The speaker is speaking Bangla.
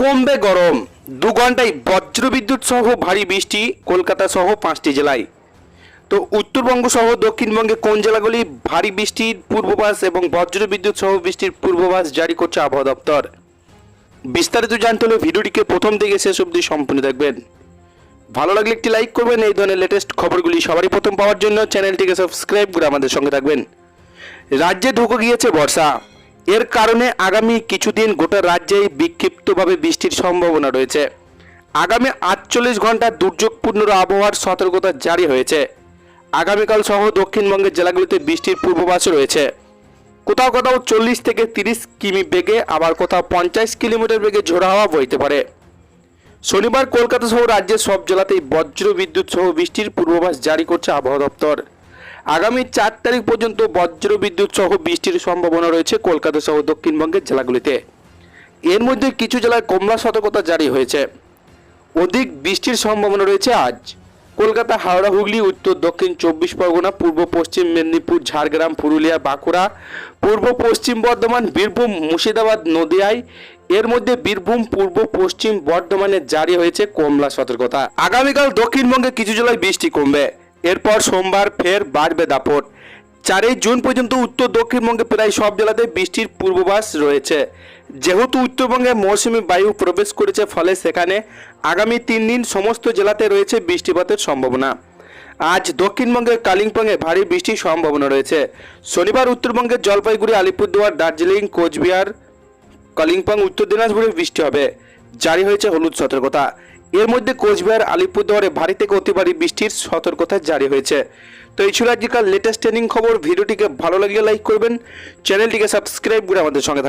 কমবে গরম। দু ঘন্টায় বজ্রবিদ্যুৎ সহ ভারী বৃষ্টি কলকাতা সহ পাঁচটি জেলায়। তো উত্তরবঙ্গ সহ দক্ষিণবঙ্গে কোন জেলাগুলি ভারী বৃষ্টির পূর্বাভাস এবং বজ্রবিদ্যুৎ সহ বৃষ্টির পূর্বাভাস জারি করছে আবহাওয়া দপ্তর? বিস্তারিত জানতে হলে ভিডিওটিকে প্রথম থেকে শেষ অবধি সম্পূর্ণ দেখবেন। ভালো লাগলে একটি লাইক করবেন, এই ধরনের লেটেস্ট খবরগুলি সবারই প্রথম পাওয়ার জন্য চ্যানেলটিকে সাবস্ক্রাইব করে আমাদের সঙ্গে থাকবেন। রাজ্যে ঢুকে গিয়েছে বর্ষা। এর কারণে আগামী কিছুদিন গোটা রাজ্যেই বিক্ষিপ্তভাবে বৃষ্টির সম্ভাবনা রয়েছে। আগামী আটচল্লিশ ঘণ্টা দুর্যোগপূর্ণ আবহাওয়ার সতর্কতা জারি হয়েছে। আগামীকাল সহ দক্ষিণবঙ্গের জেলাগুলিতে বৃষ্টির পূর্বাভাস রয়েছে। কোথাও কোথাও চল্লিশ থেকে তিরিশ কিমি বেগে, আবার কোথাও পঞ্চাশ কিলোমিটার বেগে ঝোড়া হাওয়া বইতে পারে। শনিবার কলকাতা সহ রাজ্যের সব জেলাতেই বজ্র বিদ্যুৎ সহ বৃষ্টির পূর্বাভাস জারি করছে আবহাওয়া দপ্তর। আগামী চার তারিখ পর্যন্ত বজ্র বিদ্যুৎ সহ বৃষ্টির সম্ভাবনা রয়েছে কলকাতা সহ দক্ষিণবঙ্গের জেলাগুলিতে। এর মধ্যে কিছু জেলায় কমলা সতর্কতা জারি হয়েছে। অধিক বৃষ্টির সম্ভাবনা রয়েছে আজ। কলকাতা, হাওড়া, হুগলি, উত্তর, দক্ষিণ, চব্বিশ পরগনা, পূর্ব পশ্চিম মেদিনীপুর, ঝাড়গ্রাম, পুরুলিয়া, বাঁকুড়া, পূর্ব পশ্চিম বর্ধমান, বীরভূম, মুর্শিদাবাদ, নদিয়ায়। এর মধ্যে বীরভূম, পূর্ব পশ্চিম বর্ধমানে জারি হয়েছে কমলা সতর্কতা। আগামীকাল দক্ষিণবঙ্গে কিছু জেলায় বৃষ্টি কমবে। এরপর সোমবার ফের বাড়বে দাপট। চারই জুন পর্যন্ত উত্তর দক্ষিণবঙ্গে প্রায় সব জেলাতে বৃষ্টির পূর্বাভাস রয়েছে। যেহেতু উত্তরবঙ্গে মৌসুমী বায়ু প্রবেশ করেছে ফলে সেখানে আগামী তিন দিন সমস্ত জেলাতে রয়েছে বৃষ্টিপাতের সম্ভাবনা। আজ দক্ষিণবঙ্গের কালিম্পংয়ে ভারী বৃষ্টির সম্ভাবনা রয়েছে। শনিবার উত্তরবঙ্গের জলপাইগুড়ি, আলিপুরদুয়ার, দার্জিলিং, কোচবিহার, কালিম্পং, উত্তর দিনাজপুরে বৃষ্টি হবে। জারি হয়েছে হলুদ সতর্কতা। এর মধ্যে কোচবিহার, আলিপুরদুয়ারে ভারী থেকে অতি ভারী বৃষ্টির সতর্কতা জারি হয়েছে। তো এই ছিল আজকাল লেটেস্ট ট্রেনিং খবর। ভিডিওটিকে ভালো লাগলে লাইক করবেন। চ্যানেলটিকে সাবস্ক্রাইব করে আমাদের সঙ্গে থাকবেন।